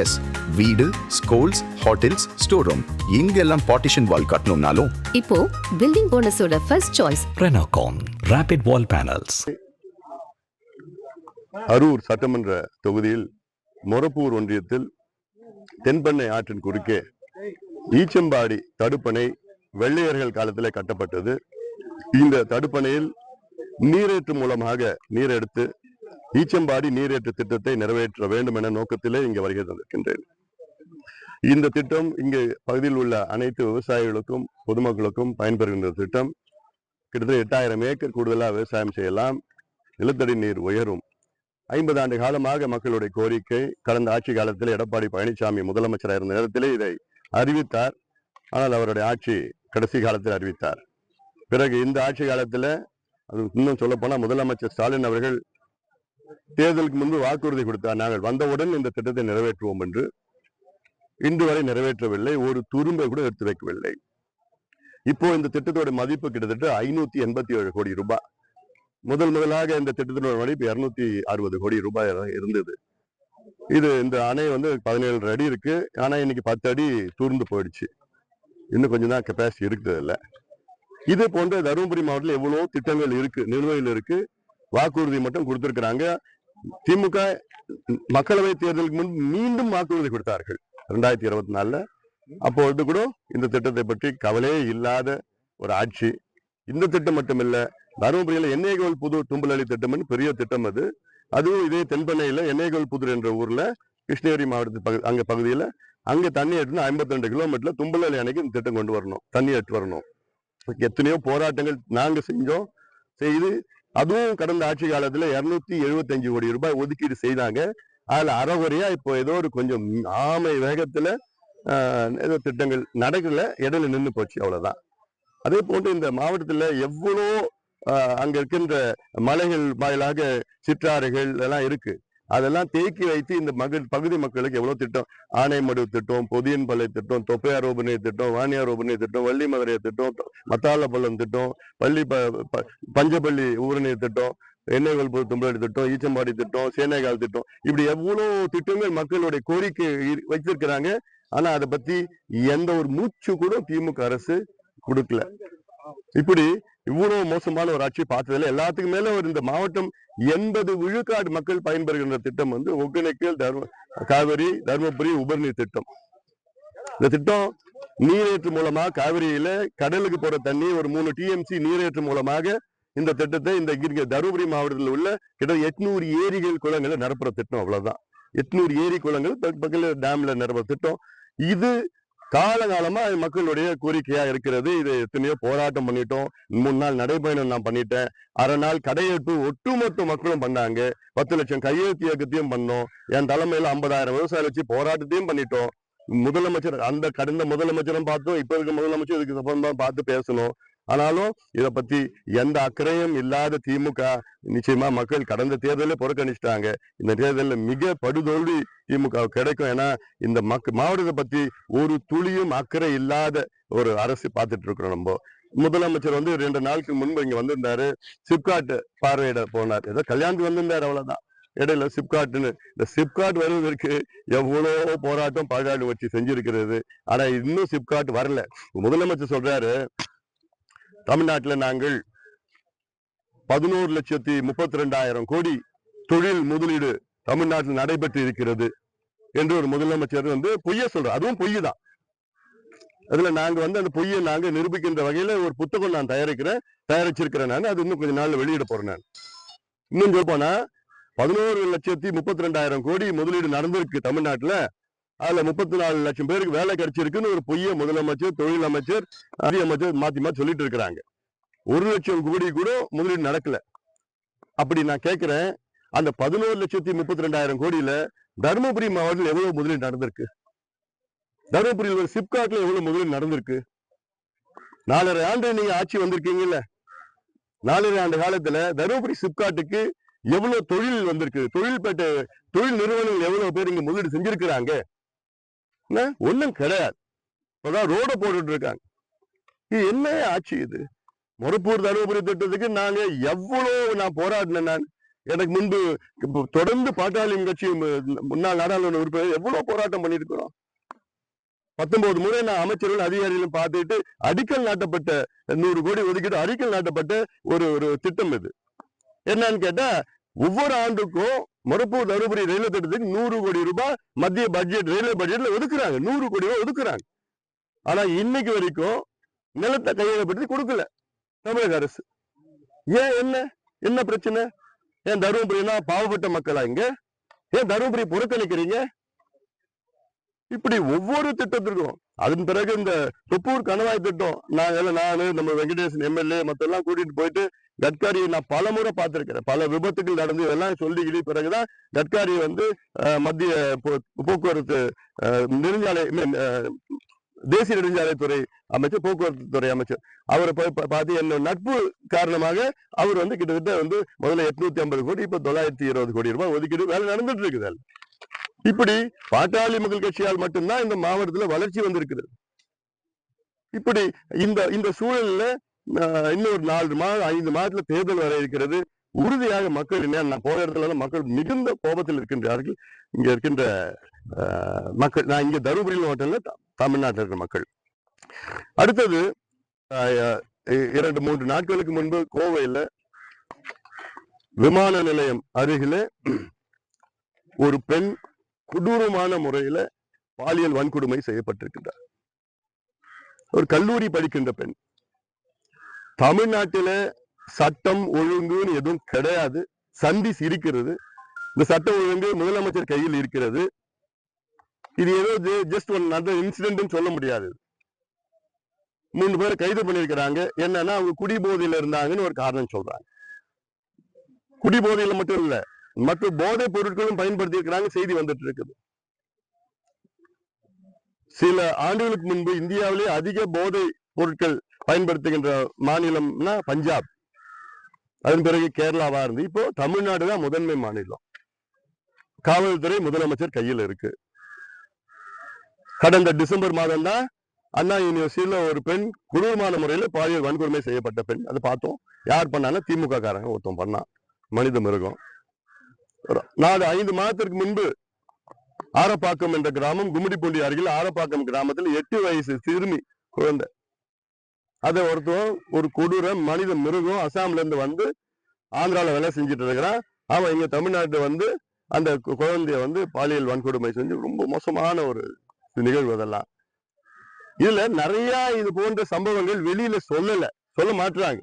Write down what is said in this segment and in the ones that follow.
S வீடு schools hotels store room இங்கெல்லாம் partition wall கட்டணும்னாலும். இப்போ building போனஸோட first choice Renocon Rapid Wall Panels. Arur சட்டமன்ற தொகுதியில் மொரப்பூர் ஒன்றியத்தில் தென்பெண்ணை ஆற்றின் குறுக்கே ஈச்சம்பாடி தடுப்பணை வெள்ளையர்கள் காலத்திலே கட்டப்பட்டது. இந்த தடுப்பணையில் நீரேற்று மூலமாக நீர் எடுத்து ஈச்சம்பாடி நீரேற்று திட்டத்தை நிறைவேற்ற வேண்டும் என நோக்கத்திலே இங்கே வருகை தந்திருக்கின்றேன் இந்த திட்டம் இங்கு பகுதியில் உள்ள அனைத்து விவசாயிகளுக்கும் பொதுமக்களுக்கும் பயன்பெறுகின்ற திட்டம். கிட்டத்தட்ட எட்டாயிரம் ஏக்கர் கூடுதலாக விவசாயம் செய்யலாம். நிலத்தடி நீர் உயரும். ஐம்பது ஆண்டு காலமாக மக்களுடைய கோரிக்கை கடந்த ஆட்சி காலத்தில் எடப்பாடி பழனிசாமி முதலமைச்சராக இருந்த நேரத்திலே இதை அறிவித்தார். ஆனால் அவருடைய ஆட்சி கடைசி காலத்தில் அறிவித்தார். பிறகு இந்த ஆட்சி காலத்துல அது இன்னும் சொல்லப்போனால் முதலமைச்சர் ஸ்டாலின் அவர்கள் தேர்தலுக்கு முன்பு வாக்குறுதி கொடுத்தார். நாங்கள் வந்தவுடன் இந்த திட்டத்தை நிறைவேற்றுவோம் என்று இன்று வரை நிறைவேற்றவில்லை. ஒரு துரும்பை கூட எடுத்து வைக்கவில்லை. இப்போ இந்த திட்டத்தோட மதிப்பு கிட்டத்தட்ட ஐநூத்தி எண்பத்தி ஏழு கோடி ரூபாய். முதல் முதலாக இந்த திட்டத்தினோட மதிப்பு இருநூத்தி அறுபது கோடி ரூபாய் இருந்தது. இது இந்த அணை வந்து பதினேழு அடி இருக்கு. ஆனா இன்னைக்கு பத்து அடி தூர்ந்து போயிடுச்சு. இன்னும் கொஞ்சம் தான் கெப்பாசிட்டி இருக்குது இல்லை இது போன்ற தருமபுரி மாவட்டத்தில் எவ்வளவு திட்டங்கள் இருக்கு நிலுவையில் இருக்கு. வாக்குறுதி மட்டும் கொடுத்திருக்கிறாங்க. திமுக மக்களவை தேர்தலுக்கு முன் மீண்டும் வாக்குறுதி கொடுத்தார்கள். ரெண்டாயிரத்தி இருபத்தி நாலுல அப்பொழுது கூட இந்த திட்டத்தை பற்றி கவலையே இல்லாத ஒரு ஆட்சி. இந்த திட்டம் மட்டுமில்ல தருமபுரியில் எண்ணெய்கோல் புது தும்பலி திட்டம்னு பெரிய திட்டம் அது. அதுவும் இதே தென்பெண்ணையில் எண்ணெய்கோல் புதூர் என்ற ஊர்ல கிருஷ்ணகிரி மாவட்டத்து பகு அங்கே பகுதியில் அங்கே தண்ணி எடுத்து ஐம்பத்தி ரெண்டு கிலோமீட்டரில் தும்பலி அணைக்கு இந்த திட்டம் கொண்டு வரணும். தண்ணி எடுத்து வரணும். எத்தனையோ போராட்டங்கள் நாங்கள் செஞ்சோம். செய்து அதுவும் கடந்த ஆட்சி காலத்துல இருநூத்தி எழுபத்தஞ்சு கோடி ரூபாய் ஒதுக்கீடு செய்தாங்க. அதுல அறகுறையா இப்போ ஏதோ ஒரு கொஞ்சம் ஆமை வேகத்துல ஆஹ், ஏதோ திட்டங்கள் நடக்கல இடையில நின்னு போச்சு அவ்வளவுதான். அதே போன்று இந்த மாவட்டத்துல எவ்வளோ அங்க இருக்கின்ற மலைகள் வாயிலாக சிற்றாறுகள் எல்லாம் இருக்கு. அதெல்லாம் தேக்கி வைத்து இந்த மகள் பகுதி மக்களுக்கு எவ்வளவு திட்டம்? ஆனைமடு திட்டம் பொதியன்பள்ளை திட்டம் தொப்பையாரோபணை திட்டம் வாணியாரோபணை திட்டம் வள்ளி மதுரை திட்டம் மத்தாளப்பள்ளம் திட்டம் பள்ளி ப- பஞ்சப்பள்ளி ஊரணி திட்டம் எண்ணெய்கள் பொது தும்பலடி திட்டம் ஈச்சம்பாடி திட்டம் சேனைகால் திட்டம். இப்படி எவ்வளவு திட்டங்கள் மக்களுடைய கோரிக்கை வைத்திருக்கிறாங்க. ஆனா அதை பத்தி எந்த ஒரு மூச்சு கூட திமுக அரசு கொடுக்கல. இப்படி இவ்வளவு மோசமான ஒரு ஆட்சி பார்த்ததில்லை. எல்லாத்துக்கும் மேல ஒரு இந்த மாவட்டம் எண்பது விழுக்காடு மக்கள் பயன்பெறுகின்ற திட்டம் வந்து ஒகேனக்கல் தர்ம காவிரி தருமபுரி உபர்நீர் திட்டம். இந்த திட்டம் நீரேற்று மூலமா காவிரியில கடலுக்கு போற தண்ணி ஒரு மூணு டிஎம்சி நீரேற்று மூலமாக இந்த திட்டத்தை இந்த இங்க தருமபுரி மாவட்டத்தில் உள்ள கிட்ட எட்நூறு ஏரிகள் குளங்களை நிரப்புற திட்டம் அவ்வளவுதான். எட்நூறு ஏரி குளங்கள் பக்கத்தில் டேம்ல நிரப்புற திட்டம். இது காலகாலமா மக்களுடைய கோரிக்கையா இருக்கிறது. இது எத்தனையோ போராட்டம் பண்ணிட்டோம். மூணு நாள் நடைபயணம் நான் பண்ணிட்டேன். அரை நாள் கடையெடுப்பு ஒட்டுமொத்த மக்களும் பண்ணாங்க. பத்து லட்சம் கையெழுத்து இயக்கத்தையும் பண்ணோம். என் தலைமையில ஐம்பதாயிரம் விவசாயம் வச்சு போராட்டத்தையும் பண்ணிட்டோம். முதலமைச்சர் அந்த கடந்த முதலமைச்சரும் பார்த்தோம். இப்ப இருக்க முதலமைச்சர் இதுக்கு சம்பந்தமா பார்த்து பேசணும். ஆனாலும் இத பத்தி எந்த அக்கறையும் இல்லாத திமுக நிச்சயமா மக்கள் கடந்த தேர்தலே புறக்கணிச்சிட்டாங்க. இந்த தேர்தலில் மிக படுதோல்வி திமுக கிடைக்கும். ஏன்னா இந்த மக்க மாவட்டத்தை பத்தி ஒரு துளியும் அக்கறை இல்லாத ஒரு அரசு பார்த்துட்டு இருக்கிறோம் நம்ம. முதலமைச்சர் வந்து ரெண்டு நாளுக்கு முன்பு இங்க வந்திருந்தாரு. சிப்காட் பார்வையிட போனார். ஏதோ கல்யாணத்துக்கு வந்திருந்தாரு அவ்வளவுதான். இடையில சிப்காட்னு. இந்த சிப்காட் வருவதற்கு எவ்வளோ போராட்டம் பாகாடு வச்சு செஞ்சிருக்கிறது. ஆனா இன்னும் சிப்காட் வரல. முதலமைச்சர் சொல்றாரு தமிழ்நாட்டுல நாங்கள் பதினோரு லட்சத்தி முப்பத்தி ரெண்டாயிரம் கோடி தொழில் முதலீடு தமிழ்நாட்டில் நடைபெற்று இருக்கிறது என்று ஒரு முதலமைச்சர் வந்து பொய்ய சொல்றார். அதுவும் பொய் தான் அதுல நாங்க வந்து அந்த பொய்யை நாங்க நிரூபிக்கின்ற வகையில ஒரு புத்தகம் நான் தயாரிக்கிறேன் தயாரிச்சிருக்கிறேன் நான். அது இன்னும் கொஞ்ச நாள்ல வெளியிட போறேன் நான். இன்னும் சொல்ல போனா பதினோரு லட்சத்தி முப்பத்தி ரெண்டாயிரம் கோடி முதலீடு நடந்திருக்கு தமிழ்நாட்டுல. அதுல முப்பத்தி நாலு லட்சம் பேருக்கு வேலை கிடைச்சிருக்குன்னு ஒரு பொய்ய முதலமைச்சர் தொழில் அமைச்சர் நிதி அமைச்சர் மாத்தி மாத்தி சொல்லிட்டு இருக்கிறாங்க. ஒரு லட்சம் கோடி கூட முதலீடு நடக்கல. அப்படி நான் கேட்கிறேன் அந்த பதினோரு லட்சத்தி முப்பத்தி ரெண்டாயிரம் கோடியில தருமபுரி மாவட்டத்தில் எவ்வளவு முதலீடு நடந்திருக்கு? தருமபுரியில் ஒரு சிப்காட்ல எவ்வளவு முதலீடு நடந்திருக்கு? நாலரை ஆண்டு நீங்க ஆட்சி வந்திருக்கீங்கல்ல? நாலரை ஆண்டு காலத்துல தருமபுரி சிப்காட்டுக்கு எவ்வளவு தொழில் வந்திருக்கு? தொழில்பேட்டை தொழில் நிறுவனங்கள் எவ்வளவு பேர் இங்க முதலீடு செஞ்சிருக்கிறாங்க? என்ன? கிடையாது. இப்போதான் ரோடை போட்டுட்டு இருக்காங்க. இது என்ன ஆட்சி இது? மொரப்பூர் தருமபுரி திட்டத்துக்கு நாங்க எவ்வளவு நான் போராடினேன் நான். எனக்கு முன்பு தொடர்ந்து பாட்டாளி கட்சி முன்னாள் நாடாளுமன்ற உறுப்பினர் எவ்வளவு போராட்டம் பண்ணியிருக்கிறோம். பத்தொன்பது முறை நான் அமைச்சர்கள் அதிகாரிகளும் பார்த்துட்டு அடிக்கல் நாட்டப்பட்ட நூறு கோடி ஒதுக்கிட்டு அடிக்கல் நாட்டப்பட்ட ஒரு ஒரு திட்டம் இது. என்னன்னு கேட்டா ஒவ்வொரு ஆண்டுக்கும் மொரப்பூர் தருமபுரி ரயில்வே திட்டத்துக்கு நூறு கோடி ரூபாய் மத்திய பட்ஜெட் ரயில்வே பட்ஜெட்ல ஒதுக்குறாங்க. நூறு கோடி ரூபாய் ஒதுக்குறாங்க. ஆனா இன்னைக்கு வரைக்கும் நிலத்தை கையகப்படுத்தி கொடுக்கல தமிழக அரசு. ஏன் என்ன? என்ன பிரச்சனை? ஏன் தருமபுரினா பாவப்பட்ட மக்களா இங்க? ஏன் தருமபுரி புறக்கணிக்கிறீங்க? இப்படி ஒவ்வொரு திட்டத்திற்கும் அதன் பிறகு இந்த தொப்பூர் கணவாய் திட்டம் நான் எல்லாம் நானு நம்ம வெங்கடேசன் எம்எல்ஏ மத்தெல்லாம் கூட்டிட்டு போயிட்டு கட்காரியை நான் பல முறை பார்த்திருக்கிறேன். பல விபத்துகள் நடந்து இதெல்லாம் சொல்லிக்கிட்டு பிறகுதான் கட்காரி வந்து மத்திய போக்குவரத்து அஹ், நெடுஞ்சாலை தேசிய நெடுஞ்சாலைத்துறை அமைச்சர் போக்குவரத்து துறை அமைச்சர். அவரை போய் பார்த்து என்ன நட்பு காரணமாக அவர் வந்து கிட்டத்தட்ட வந்து முதல்ல எட்நூத்தி ஐம்பது கோடி இப்ப தொள்ளாயிரத்தி இருபது கோடி ரூபாய் ஒதுக்கீடு வேலை நடந்துட்டு இருக்குது இப்படி பாட்டாளி மக்கள் கட்சியால் மட்டும்தான் இந்த மாவட்டத்துல வளர்ச்சி வந்திருக்கிறது இப்படி இந்த இந்த சூழல்ல இன்னொரு நாலு மாதம் ஐந்து மாதத்துல தேர்தல் வர இருக்கிறது. உறுதியாக மக்கள் என்ன நான் போற இடத்துல மக்கள் மிகுந்த கோபத்தில் இருக்கின்றார்கள் இங்க இருக்கின்ற மக்கள் நான் இங்க தருமபுரி மட்டும் தமிழ்நாட்டில் இருக்கிற மக்கள். அடுத்தது இரண்டு மூன்று நாட்களுக்கு முன்பு கோவையில விமான நிலையம் அருகில ஒரு பெண் கொடூரமான முறையில பாலியல் வன்கொடுமை செய்யப்பட்டிருக்கின்றார். ஒரு கல்லூரி படிக்கின்ற பெண். தமிழ்நாட்டில சட்டம் ஒழுங்குன்னு எதுவும் கிடையாது. சந்திஸ் இருக்கிறது. இந்த சட்டம் ஒழுங்கு முதலமைச்சர் கையில் இருக்கிறது. இது ஏதோ ஜஸ்ட் ஒன் நல்ல இன்சிடென்ட் சொல்ல முடியாது. மூணு பேர் கைது பண்ணியிருக்கிறாங்க. என்னன்னா அவங்க குடிபோதையில இருந்தாங்கன்னு ஒரு காரணம் சொல்றாங்க. குடிபோதையில மட்டும் இல்ல மற்ற போதைப் பொருட்களும் பயன்படுத்தி இருக்கிறாங்க செய்தி வந்துட்டு இருக்குது. சில ஆண்டுகளுக்கு முன்பு இந்தியாவிலே அதிக போதை பொருட்கள் பயன்படுத்துகின்ற மாநிலம்னா பஞ்சாப். அதன் பிறகு கேரளாவா இருந்து இப்போ தமிழ்நாடு தான் முதன்மை மாநிலம். காவல்துறை முதலமைச்சர் கையில் இருக்கு. கடந்த டிசம்பர் மாதம் தான் அண்ணா யூனிவர்சிட்டியில ஒரு பெண் கொடூரமான முறையில பாலியல் வன்கொடுமை செய்யப்பட்ட பெண். அதை பார்த்தோம். யார் பண்ணான்னா திமுக காரங்க ஒருத்தன் பண்ணான் மனித மிருகம். நாலு ஐந்து மாதத்திற்கு முன்பு ஆரப்பாக்கம் என்ற கிராமம் கும்மிடிப்பூண்டி அருகில் ஆரப்பாக்கம் கிராமத்தில் எட்டு வயசு சிறுமி குழந்தை அதை ஒருத்தன் ஒரு கொடூர மனித மிருகம் அசாம்ல இருந்து வந்து ஆந்திராவில் வேலை செஞ்சுட்டு இருக்கிறான். அவன் இங்கே தமிழ்நாட்டு வந்து அந்த கு- குழந்தைய வந்து பாலியல் வன்கொடுமை செஞ்சு ரொம்ப மோசமான ஒரு நிகழ்வு அதெல்லாம். இதுல நிறைய இது போன்ற சம்பவங்கள் வெளியில சொல்லல. சொல்ல மாட்டுறாங்க.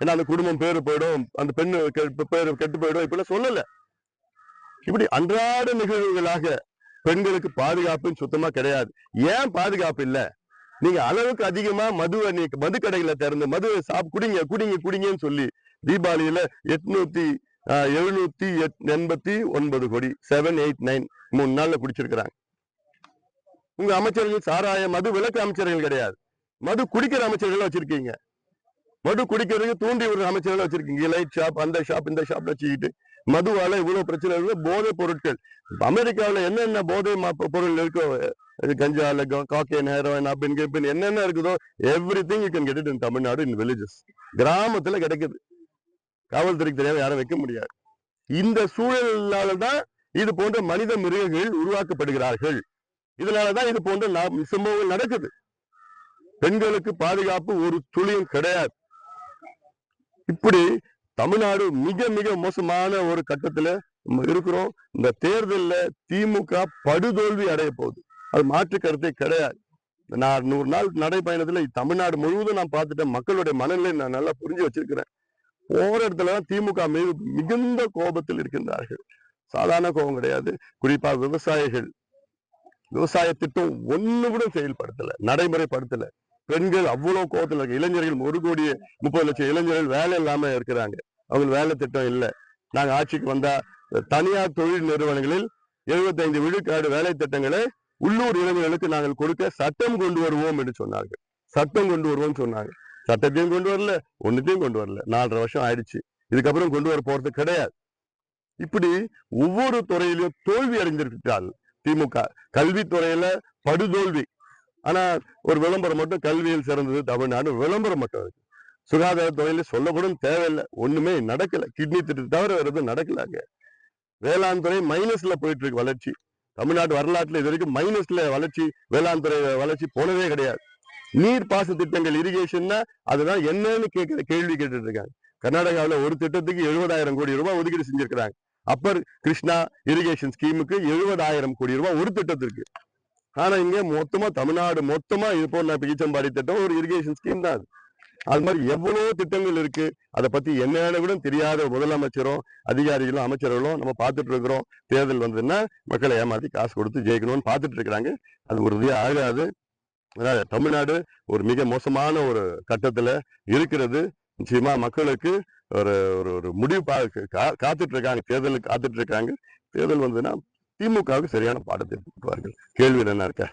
ஏன்னா அந்த குடும்பம் பேரு போயிடும் அந்த பெண்ணு கெ- பேரு கெட்டு போயிடும் இப்பெல்லாம் சொல்லல. இப்படி அன்றாட நிகழ்வுகளாக பெண்களுக்கு பாதுகாப்புன்னு சுத்தமா கிடையாது. ஏன் பாதுகாப்பு இல்லை? நீங்க அளவுக்கு அதிகமா மதுவை நீ மது கடைகளை திறந்து மது சாப் குடிங்க குடிங்க குடிங்கன்னு சொல்லி தீபாவளியில எட்நூத்தி ஆஹ், எழுநூத்தி எட்- எண்பத்தி ஒன்பது கோடி செவன் எயிட் நைன் மூணு நாள்ல குடிச்சிருக்கிறாங்க. உங்க அமைச்சர்கள் சாராய மது விளக்கு அமைச்சர்கள் கிடையாது. மது குடிக்கிற அமைச்சர்கள் வச்சிருக்கீங்க. மது குடிக்கிறதுக்கு தூண்டி விடுற அமைச்சர்கள் வச்சிருக்கீங்க. லைட் ஷாப் அந்த ஷாப் இந்த ஷாப் வச்சுக்கிட்டு மதுவால இவ்வளவு பிரச்சனை இருக்கு. போதை பொருட்கள். இப்ப அமெரிக்காவுல என்னென்ன போதை மா- பொருள் இருக்கோ இது லக்கம் காக்கேன் ஹெரோயின் அப்படின்னு கேப்பின் என்னென்ன இருக்குதோ every thing you can get it in Tamil Nadu in villages கிராமத்துல கிடைக்குது. காவல்துறைக்கு தெரியாம யாரும் வைக்க முடியாது. இந்த சூழலாலதான் இது போன்ற மனித மிருகங்கள் உருவாக்கப்படுகிறார்கள். இதனாலதான் இது போன்ற சம்பவங்கள் நடக்குது. பெண்களுக்கு பாதுகாப்பு ஒரு துளியும் கிடையாது. இப்படி தமிழ்நாடு மிக மிக மோசமான ஒரு கட்டத்துல நம்ம இருக்கிறோம். இந்த தேர்தல்ல திமுக படுதோல்வி அடைய போகுது. அது மாற்று கருத்தே கிடையாது. நான் நூறு நாள் நடைபயணத்துல தமிழ்நாடு முழுவதும் நான் பார்த்துட்டேன். மக்களுடைய மனநிலை நான் நல்லா புரிஞ்சு வச்சிருக்கிறேன். போற இடத்துல திமுக மீது மிகுந்த கோபத்தில் இருக்கின்றார்கள். சாதாரண கோபம் கிடையாது. குறிப்பா விவசாயிகள். விவசாய திட்டம் ஒண்ணு கூட செயல்படுத்தல நடைமுறைப்படுத்தல. பெண்கள் அவ்வளவு கோபத்துல இருக்கு இளைஞர்கள் ஒரு கோடி முப்பது லட்சம் இளைஞர்கள் வேலை இல்லாம இருக்கிறாங்க. அவங்களுக்கு வேலை திட்டம் இல்ல. நாங்க ஆட்சிக்கு வந்தா தனியார் தொழில் நிறுவனங்களில் 75 விழுக்காடு வேலை திட்டங்களை உள்ளூர் இளைஞர்களுக்கு நாங்கள் கொடுக்க சட்டம் கொண்டு வருவோம் என்று சொன்னார்கள். சட்டம் கொண்டு வருவோம்னு சொன்னாங்க. சட்டத்தையும் கொண்டு வரல ஒன்னுத்தையும் கொண்டு வரல. நாலரை வருஷம் ஆயிடுச்சு. இதுக்கப்புறம் கொண்டு வர போறது கிடையாது. இப்படி ஒவ்வொரு துறையிலும் தோல்வி அடைந்திருக்கிறார்கள். திமுக. கல்வித்துறையில படுதோல்வி. ஆனா ஒரு விளம்பரம் மட்டும் கல்வியில் சிறந்தது தமிழ்நாடு. விளம்பரம் மட்டும் இருக்கு. சுகாதாரத்துறையில சொல்லக்கூட தேவையில்லை. ஒண்ணுமே நடக்கல. கிட்னி திட்டம் தவிர வேறு எதுவும் நடக்கலாங்க வேளாண் துறை மைனஸ்ல போயிட்டு இருக்கு வளர்ச்சி. தமிழ்நாட்டு வரலாற்றுல இது வரைக்கும் மைனஸ்ல வளர்ச்சி வேளாண் துறை வளர்ச்சி போனதே கிடையாது. நீர் பாச திட்டங்கள் இரிகேஷன்னா அதுதான் என்னன்னு கேட்கிற கேள்வி கேட்டுட்டு இருக்காங்க. கர்நாடகாவில் ஒரு திட்டத்துக்கு எழுபதாயிரம் கோடி ரூபாய் ஒதுக்கீடு செஞ்சிருக்கிறாங்க. அப்பர் கிருஷ்ணா இரிகேஷன் ஸ்கீமுக்கு எழுபதாயிரம் கோடி ரூபாய் ஒரு திட்டத்திற்கு. ஆனா இங்க மொத்தமா தமிழ்நாடு மொத்தமா இது போல ஈச்சம்பாடி திட்டம் ஒரு இரிகேஷன் ஸ்கீம் தான் அது. அது மாதிரி எவ்வளவு திட்டங்கள் இருக்கு அதை பத்தி என்னென்ன கூட தெரியாத முதலமைச்சரும் அதிகாரிகளும் அமைச்சர்களும் நம்ம பார்த்துட்டு இருக்கிறோம். தேர்தல் வந்ததுன்னா மக்களை ஏமாத்தி காசு கொடுத்து ஜெயிக்கணும்னு பார்த்துட்டு இருக்கிறாங்க. அது உறுதியா ஆகாது. அதாவது தமிழ்நாடு ஒரு மிக மோசமான ஒரு கட்டத்துல இருக்கிறது. நிச்சயமா மக்களுக்கு ஒரு ஒரு ஒரு முடிவு பா- கா- காத்துட்டு இருக்காங்க. தேர்தலுக்கு காத்துட்டு இருக்காங்க. தேர்தல் வந்ததுன்னா திமுகவுக்கு சரியான பாடத்தை போட்டுவார்கள் கேள்வி என்ன இருக்க?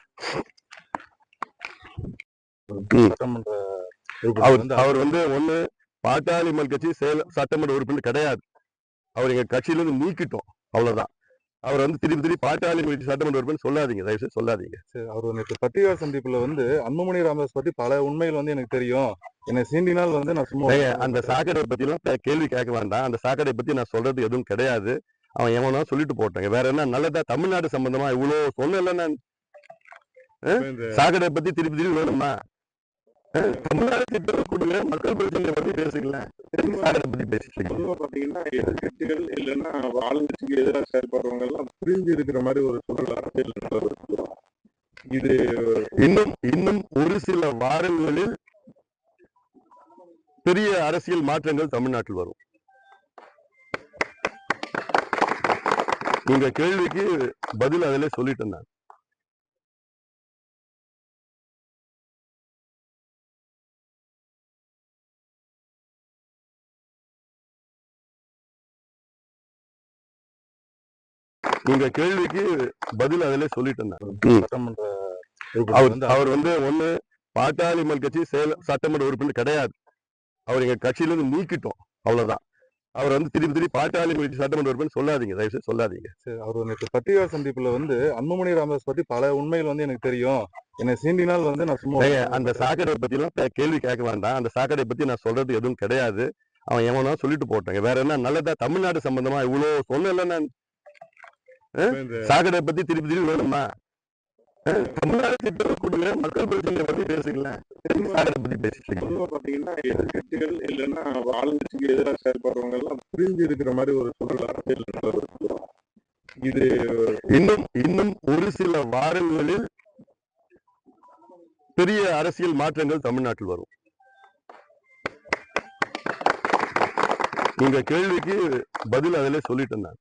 அவர் அவர் வந்து ஒண்ணு பாட்டாளி மக்கள் கட்சி சேல சட்டமன்ற உறுப்பினர் கிடையாது. அவர் எங்க கட்சியில இருந்து நீக்கிட்டோம். அவ்வளவுதான். அவர் வந்து திருப்பி திருப்பி பாட்டாளி கட்சி சட்டமன்ற உறுப்பினர் சொல்லாதீங்க. தயவு செய்து சொல்லாதீங்க அவர் நேற்று பத்திரிகை சந்திப்புல வந்து அன்புமணி ராமதாஸ் பத்தி பல உண்மைகள் வந்து எனக்கு தெரியும். என்னை சீண்டினால் வந்து நான் சும்மா அந்த சாக்கடை பத்தி எல்லாம் கேள்வி கேட்க வேண்டாம். அந்த சாக்கடை பத்தி நான் சொல்றது எதுவும் கிடையாது. அவன் எவனோ சொல்லிட்டு போட்டாங்க. வேற என்ன நல்லதா தமிழ்நாடு சம்பந்தமா இவ்வளவு சொன்னல நான். சாக்கடை பத்தி திருப்பி திருப்பி வேணுமா தமிழ்நாடு திட்டம் கொடுங்க மக்கள் பிரச்சனையை பத்தி பேசிக்கலாம் சாக்கடை பத்தி பேசிட்டு பாத்தீங்கன்னா எதிர்கட்சிகள் இல்லைன்னா ஆளுங்கட்சிக்கு எதிராக செயல்படுறவங்க எல்லாம் பிரிஞ்சு இருக்கிற மாதிரி ஒரு சூழல் அரசியல். இது இன்னும் இன்னும் ஒரு சில வாரங்களில் பெரிய அரசியல் மாற்றங்கள் தமிழ்நாட்டில் வரும். உங்க கேள்விக்கு பதில் அதிலே சொல்லிட்டேன் நான். உங்க கேள்விக்கு பதில் அதிலே சொல்லிட்டேன் அவர் வந்து அவர் வந்து ஒண்ணு பாட்டாளி மக்கள் கட்சி சேல சட்டமன்ற உறுப்பினர் கிடையாது. அவர் எங்க கட்சியில இருந்து நீக்கிட்டோம். அவ்வளவுதான். அவர் வந்து திருப்பி திருப்பி பாட்டாளி கட்சி சட்டமன்ற உறுப்பினர் சொல்லாதீங்க தயவு செய்து சொல்லாதீங்க. சரி, அவர் நேற்று பத்திரிகை சந்திப்புல வந்து அன்புமணி ராமதாஸ் பத்தி பல உண்மைகள் வந்து எனக்கு தெரியும். என்னை சீண்டினால் வந்து நான் சும்மா அந்த சாக்கடை பத்தி எல்லாம் கேள்வி கேட்க வேண்டாம். அந்த சாக்கடை பத்தி நான் சொல்றது எதுவும் கிடையாது. அவன் எவனோ சொல்லிட்டு போட்டாங்க. வேற என்ன? நல்லதா தமிழ்நாடு சம்பந்தமா இவ்வளவு சொன்னல நான். சாக்கடை பத்தி திருப்பி திருப்பி வேணுமா தமிழ்நாடு திட்டம் கொடுங்க மக்கள் பிரச்சனையை பத்தி பேசிக்கலாம் திருப்பி சாக்கடை பத்தி பேசிட்டு இருக்கீங்க. பொதுவா பாத்தீங்கன்னா எதிர்கட்சிகள் இல்லைன்னா ஆளுங்கட்சிக்கு எதிராக செயல்படுறவங்க எல்லாம் பிரிஞ்சு இருக்கிற மாதிரி ஒரு சூழல் அரசியல் நிலவுது. இது இன்னும் இன்னும் ஒரு சில வாரங்களில் பெரிய அரசியல் மாற்றங்கள் தமிழ்நாட்டில் வரும் உங்க கேள்விக்கு பதில் அதிலே சொல்லிட்டு நான்